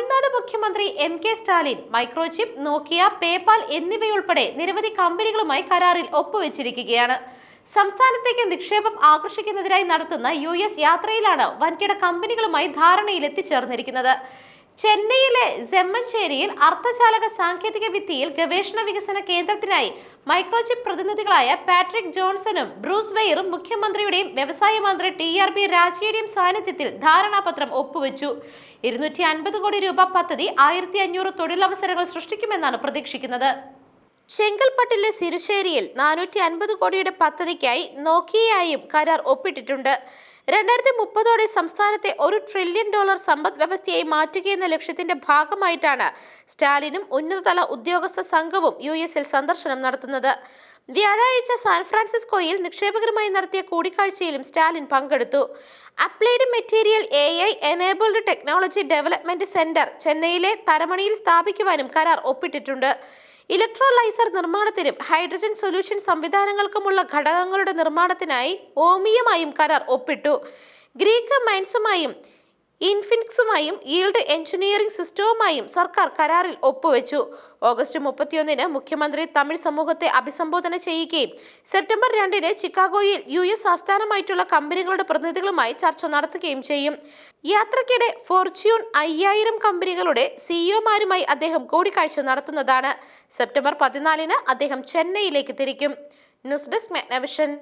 തമിഴ്നാട് മുഖ്യമന്ത്രി N K Stalin microchip Nokia PayPal എന്നിവയുൾപ്പെടെ നിരവധി കമ്പനികളുമായി കരാറിൽ ഒപ്പുവെച്ചിരിക്കുകയാണ്. സംസ്ഥാനത്തേക്ക് നിക്ഷേപം ആകർഷിക്കുന്നതിനായി നടത്തുന്ന യു എസ് യാത്രയിലാണ് വൻകിട കമ്പനികളുമായി ധാരണയിൽ എത്തിച്ചേർന്നിരിക്കുന്നത് ചെന്നൈയിലെ ജമ്മഞ്ചേരിയിൽ അർദ്ധചാലക സാങ്കേതിക വിദ്യയിൽ ഗവേഷണ വികസന കേന്ദ്രത്തിനായി മൈക്രോചിപ്പ് പ്രതിനിധികളായ പാട്രിക് ജോൺസണും ബ്രൂസ് വെയറും മുഖ്യമന്ത്രിയുടെയും വ്യവസായ മന്ത്രി ടി ആർ ബി രാജയുടെയും സാന്നിധ്യത്തിൽ ധാരണാപത്രം ഒപ്പുവെച്ചു. ഇരുന്നൂറ്റി അൻപത് കോടി രൂപ പദ്ധതി ആയിരത്തി അഞ്ഞൂറ് തൊഴിലവസരങ്ങൾ സൃഷ്ടിക്കുമെന്നാണ് പ്രതീക്ഷിക്കുന്നത്. ചെങ്കൽപ്പട്ടിലെ സിരുശ്ശേരിയിൽ നാനൂറ്റി അൻപത് കോടിയുടെ പദ്ധതിക്കായി നോക്കിയയായും കരാർ ഒപ്പിട്ടിട്ടുണ്ട്. രണ്ടായിരത്തി മുപ്പതോടെ സംസ്ഥാനത്തെ ഒരു ട്രില്യൺ ഡോളർ സമ്പദ് വ്യവസ്ഥയായി മാറ്റുകയെന്ന ലക്ഷ്യത്തിന്റെ ഭാഗമായിട്ടാണ് സ്റ്റാലിനും ഉന്നതതല ഉദ്യോഗസ്ഥ സംഘവും യു എസിൽ സന്ദർശനം നടത്തുന്നത്. വ്യാഴാഴ്ച സാൻ ഫ്രാൻസിസ്കോയിൽ നിക്ഷേപകരുമായി നടത്തിയ കൂടിക്കാഴ്ചയിലും സ്റ്റാലിൻ പങ്കെടുത്തു. Applied Material A I enabled technology development centre ചെന്നൈയിലെ തരമണിയിൽ സ്ഥാപിക്കുവാനും കരാർ ഒപ്പിട്ടിട്ടുണ്ട്. ഇലക്ട്രോലൈസർ നിർമ്മാണത്തിനും ഹൈഡ്രജൻ സൊല്യൂഷൻ സംവിധാനങ്ങൾക്കുമുള്ള ഘടകങ്ങളുടെ നിർമ്മാണത്തിനായി ഓമിയുമായും കരാർ ഒപ്പിട്ടു. ഗ്രീക്ക് മൈൻസുമായും ഇൻഫിനിക്സുമായും ഈൽഡ് എഞ്ചിനീയറിംഗ് സിസ്റ്റവുമായും സർക്കാർ കരാറിൽ ഒപ്പുവെച്ചു. ഓഗസ്റ്റ് മുപ്പത്തിയൊന്നിന് മുഖ്യമന്ത്രി തമിഴ് സമൂഹത്തെ അഭിസംബോധന ചെയ്യുകയും സെപ്റ്റംബർ രണ്ടിന് ചിക്കാഗോയിൽ യു എസ് ആസ്ഥാനമായിട്ടുള്ള കമ്പനികളുടെ പ്രതിനിധികളുമായി ചർച്ച നടത്തുകയും ചെയ്യും. യാത്രക്കിടെ ഫോർച്യൂൺ അയ്യായിരം കമ്പനികളുടെ സിഇഒമാരുമായി അദ്ദേഹം കൂടിക്കാഴ്ച നടത്തുന്നതാണ്. സെപ്റ്റംബർ പതിനാലിന് അദ്ദേഹം ചെന്നൈയിലേക്ക് തിരിക്കും. News desk മെഗ്നവിഷൻ.